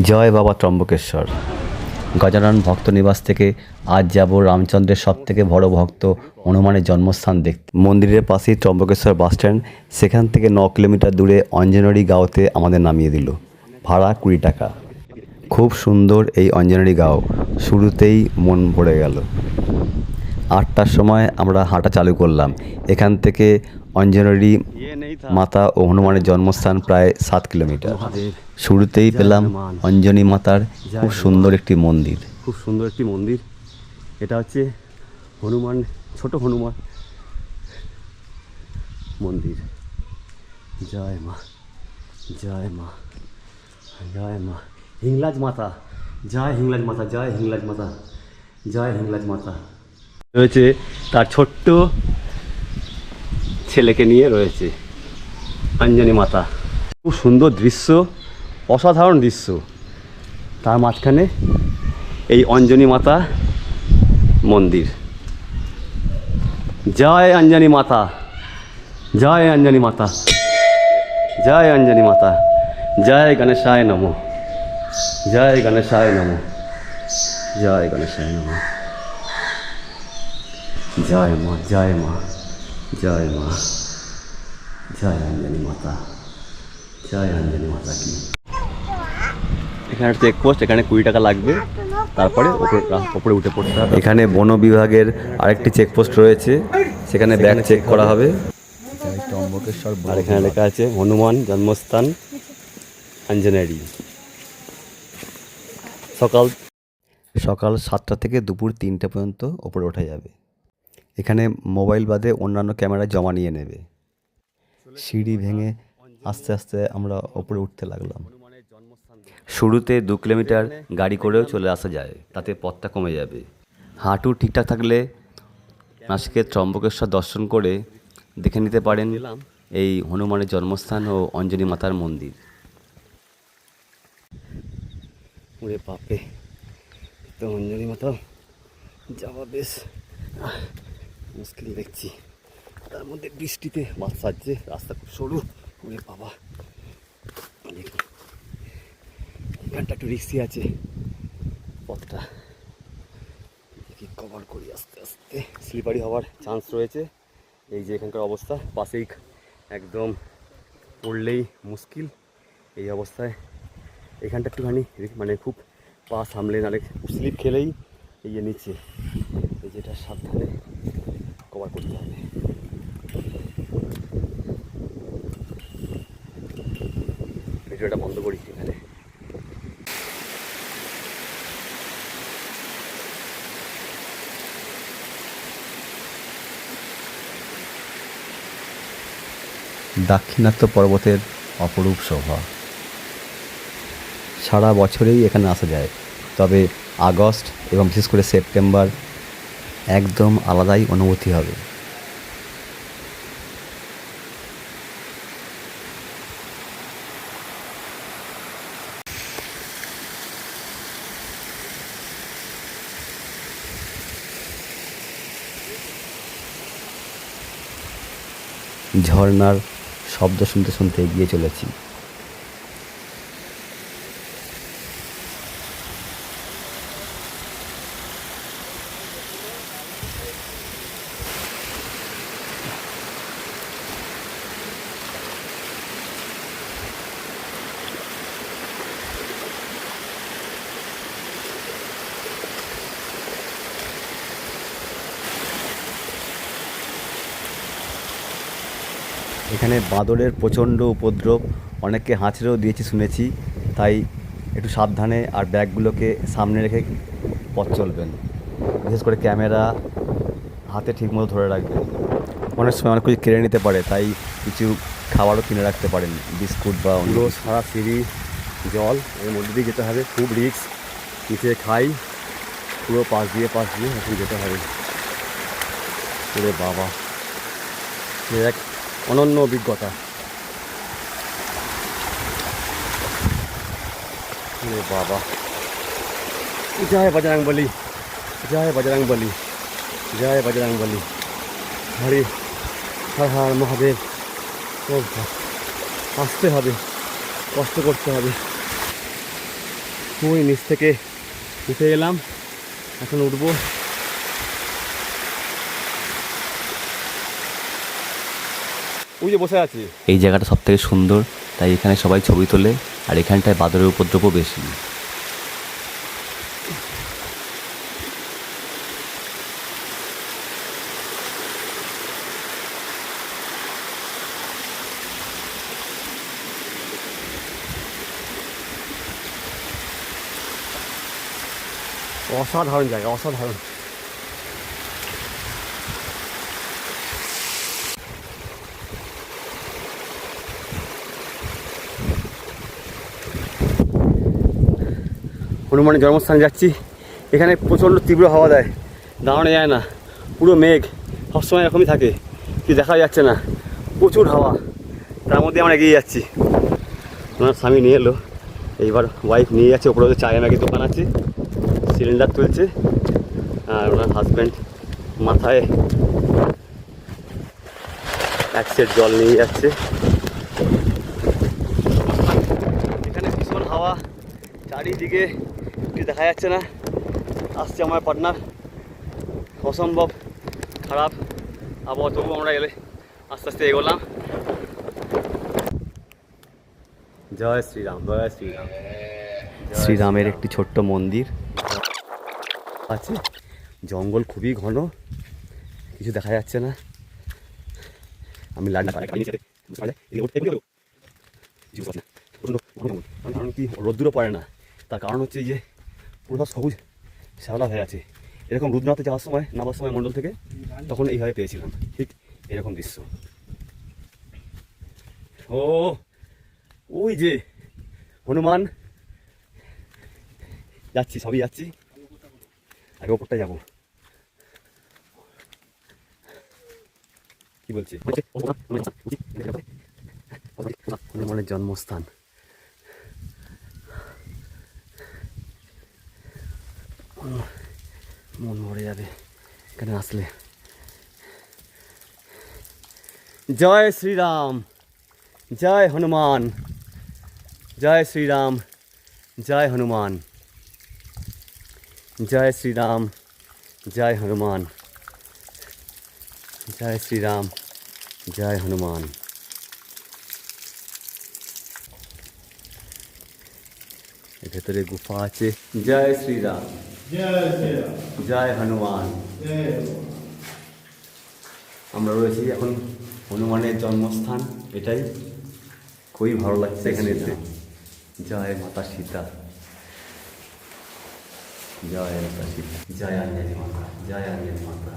জয় বাবা ত্রম্বকেশ্বর। গজানন ভক্ত নিবাস থেকে আজ যাব রামচন্দ্রের সব থেকে বড় ভক্ত হনুমানের জন্মস্থান দেখতে। মন্দিরের পাশেই ত্রম্বকেশ্বর বাস স্ট্যান্ড, সেখান থেকে ন কিলোমিটার দূরে অঞ্জনরি গাঁওতে আমাদের নামিয়ে দিল। ভাড়া কুড়ি টাকা। খুব সুন্দর এই অঞ্জনরি গাঁও। শুরুতেই মন ভরে গেল। আটটার সময় আমরা হাঁটা চালু করলাম। এখান থেকে অঞ্জনরি মাতা ও হনুমানের জন্মস্থান প্রায় সাত কিলোমিটার। শুরুতেই পেলাম অঞ্জনী মাতার খুব সুন্দর একটি মন্দির। খুব সুন্দর একটি মন্দির। এটা হচ্ছে হনুমান, ছোট হনুমান মন্দির। জয় মা জয় মা জয় মা। হিংলাজ মাতা, জয় হিংলাজ মাতা, জয় হিংলাজ মাতা, জয় হিংলাজ মাতা। রয়েছে, তার ছোট্ট ছেলেকে নিয়ে রয়েছে, অঞ্জনী মাতা। খুব সুন্দর দৃশ্য, অসাধারণ দৃশ্য। তার মাঝখানে এই অঞ্জনী মাতা মন্দির। জয় অঞ্জনী মাতা, জয় অঞ্জনী মাতা, জয় অঞ্জনী মাতা, জয় গণেশায় নমো, জয় গণেশায় নমো, জয় গণেশায় নমো। জয় মা জয় মা জয় মা জয় অঞ্জনী মাতা জয় অঞ্জনী মাতা কি এখানে চেকপোস্ট এখানে কুড়ি টাকা লাগবে। তারপরে ওপরে উঠে পড়তে হবে। এখানে বন বিভাগের আরেকটি চেকপোস্ট রয়েছে। সেখানে ব্যাগ চেক করা হবে। আর এখানে লেখা আছে হনুমান জন্মস্থান আঞ্জনেরি সকাল সকাল সাতটা থেকে দুপুর তিনটে পর্যন্ত ওপরে ওঠা যাবে। এখানে মোবাইল বাদে অন্যান্য ক্যামেরা জমা নিয়ে নেবে। সিঁড়ি ভেঙে আস্তে আস্তে আমরা ওপরে উঠতে লাগলাম। শুরুতে দু কিলোমিটার গাড়ি করেও চলে আসা যায় তাতে পথটা কমে যাবে। হাঁটু ঠিকঠাক থাকলে নাসিকের ত্রম্বকেশ্বর দর্শন করে দেখে নিতে পারেন এই হনুমানের জন্মস্থান ও অঞ্জনী মাতার মন্দির। ওরে বাপে তো অঞ্জলি মতো যাওয়া বেশ। মুশকিল দেখছি। তার মধ্যে বৃষ্টিতে বাস সাজছে রাস্তা খুব সরু। ওরে বাবা। এখানটা একটু রিক্সি আছে। পথটা দেখি কভার করি আস্তে আস্তে। স্লিপারি হওয়ার চান্স রয়েছে। এই যে এখানকার অবস্থা, পাশেই একদম পড়লেই মুশকিল। এই অবস্থায় এখানটা একটুখানি মানে খুব পা সামলে, নালে স্লিপ খেলেই এই যে নিচে এই যেটা সাবধানে কভার করতে হবে। ভিডিওটা বন্ধ করি এখানে দাক্ষিণাত্য পর্বতের অপরূপ শোভা। সারা বছরেই এখানে আসা যায়, তবে আগস্ট এবং বিশেষ করে সেপ্টেম্বর একদম আলাদাই অনুভূতি হবে। ঝর্নার শব্দ শুনতে শুনতে এগিয়ে চলেছি। এখানে বাঁদরের প্রচণ্ড উপদ্রব অনেককে হাঁচড়েও দিয়েছি শুনেছি তাই একটু সাবধানে আর ব্যাগগুলোকে সামনে রেখে পথ চলবেন। বিশেষ করে ক্যামেরা হাতে ঠিকমতো ধরে রাখবেন। অনেক সময় অনেক কিছু কেড়ে নিতে পারে তাই কিছু খাবারও কিনে রাখতে পারেন বিস্কুট বা অন্য সারা সিঁড়ি জল এর মধ্যে দিয়ে যেতে হবে খুব রিক্স নিচে খাই পুরো পাশ দিয়ে পাশ দিয়ে এখন যেতে হবে। ওরে বাবা। এক অনন্য অভিজ্ঞতা। বাবা। জয় বজরং বলি জয় বজরং বলি জয় বজরং বলি হরে হর হর মহাদেব। আসতে হবে, কষ্ট করতে হবে। ওই নিচ থেকে উঠে এলাম, এখন উঠবো। ওই যে বসে আছি। এই জায়গাটা সব থেকে সুন্দর তাই এখানে সবাই ছবি তোলে আর এখানটায় বাদরের উপদ্রবও বেশি। অসাধারণ জায়গা অসাধারণ। হনুমানের জন্মস্থানে যাচ্ছি। এখানে প্রচণ্ড তীব্র হাওয়া দেয়। দাঁড়ানো যায় না। পুরো মেঘ সবসময় এরকমই থাকে কিছু দেখা যাচ্ছে না। প্রচুর হাওয়া। তার মধ্যে আমরা এগিয়ে যাচ্ছি। ওনার স্বামী নিয়ে এলো। এইবার ওয়াইফ নিয়ে যাচ্ছে। ওপরে হচ্ছে চায় ম্যাগি দোকান আছে। সিলিন্ডার তুলছে। আর ওনার হাজব্যান্ড মাথায় এক সেট জল নিয়ে যাচ্ছে। এখানে ভীষণ হাওয়া। চারিদিকে কিছু দেখা যাচ্ছে না? আসছে আমার পার্টনার অসম্ভব খারাপ। আবহাওয়া তবু আমরা এলে আস্তে আস্তে এগোলাম। জয় শ্রীরাম জয় শ্রীরাম। শ্রীরামের একটি ছোট্ট মন্দির। আছে। জঙ্গল খুবই ঘন। কিছু দেখা যাচ্ছে না। আমি লাল কারণ কি? রোদ্দুরও পড়ে না। তার কারণ হচ্ছে যে পুরো সবুজ শ্যাওলা হয়ে আছে। এরকম রুদ্রনাথে যাওয়ার সময়, নামার সময় মণ্ডল থেকে তখন এইভাবে পেয়েছিলাম। ঠিক এরকম দৃশ্য। ও, ওই যে হনুমান। যাচ্ছি, সবই যাচ্ছি। আগে ওপরটা যাব। কি বলছি? হনুমানের জন্মস্থান। মন ভরে যাবে এখানে আসলে। জয় শ্রীরাম, জয় হনুমান, জয় শ্রীরাম, জয় হনুমান, জয় শ্রীরাম, জয় হনুমান, জয় শ্রীরাম, জয় হনুমান। ভেতরে গুফা আছে। জয় শ্রীরাম। জয় হনুমান। আমরা রয়েছি এখন হনুমানের জন্মস্থান, এটাই। খুবই ভালো লাগছে এখানে জয় মাতা সীতা। জয় মাতা সীতা। জয় আঞ্জলি মাতা। জয় আঞ্জলি মাতা।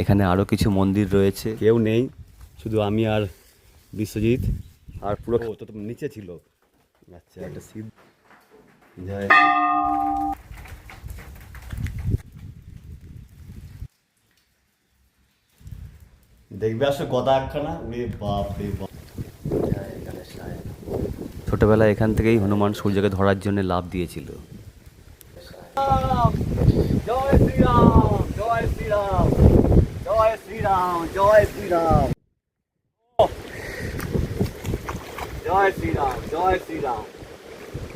এখানে আরও কিছু মন্দির রয়েছে। কেউ নেই, শুধু আমি আর বিশ্বজিৎ। আর পুরো নিচে ছিল। আচ্ছা একটা শিব জয় দেখবে আসো গদা একখানা? উড়ে বাপ রে বাপ। ছোটবেলায় এখান থেকেই হনুমান সূর্যকে ধরার জন্য লাভ দিয়েছিল। জয় শ্রীরাম জয় শ্রীরাম জয় শ্রীরাম জয় শ্রীরাম। জয় শ্রীরাম জয় শ্রীরাম।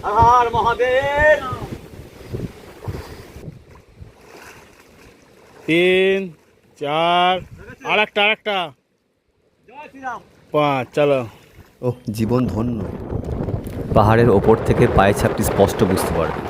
আর মহাদেব তিন চার আর একটা আর একটা পাঁচ চলো। ও জীবন ধন্য। পাহাড়ের ওপর থেকে পায়ে ছাপটি স্পষ্ট বুঝতে পারবে।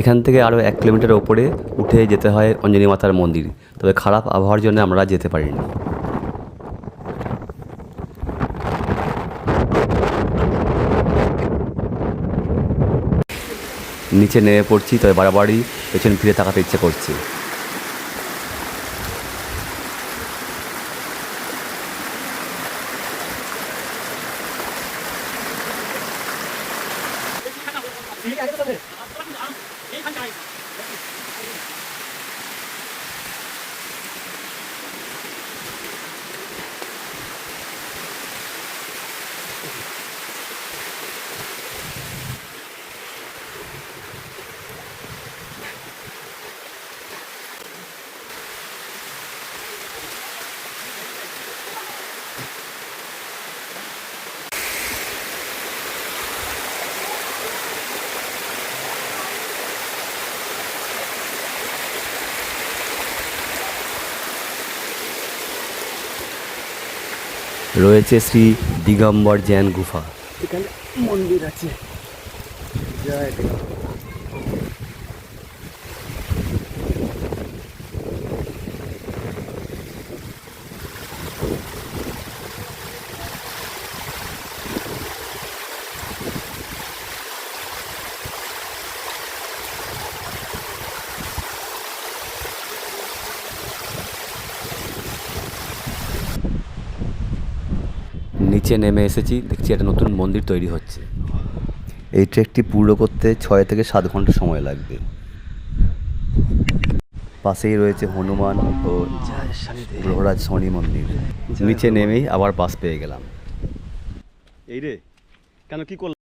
এখান থেকে আরও এক কিলোমিটার ওপরে উঠে যেতে হয় অঞ্জনী মাতার মন্দির। তবে খারাপ আবহাওয়ার জন্য আমরা যেতে পারিনি। নিচে নেমে পড়ছি, তবে বাড়াবাড়ি পেছন ফিরে তাকাতে ইচ্ছে করছে। time. রয়েছে শ্রী দিগম্বর জৈন গুফা। এখানে মন্দির আছে। জয় নিচে নেমে এসেছি দেখছি একটা নতুন মন্দির তৈরি হচ্ছে। এই ট্রেকটি পূর্ণ করতে ছয় থেকে সাত ঘণ্টা সময় লাগবে। পাশেই রয়েছে হনুমান ও গ্রহরাজ শনি মন্দির। নিচে নেমেই আবার বাস পেয়ে গেলাম। এই রে কেন কি করলাম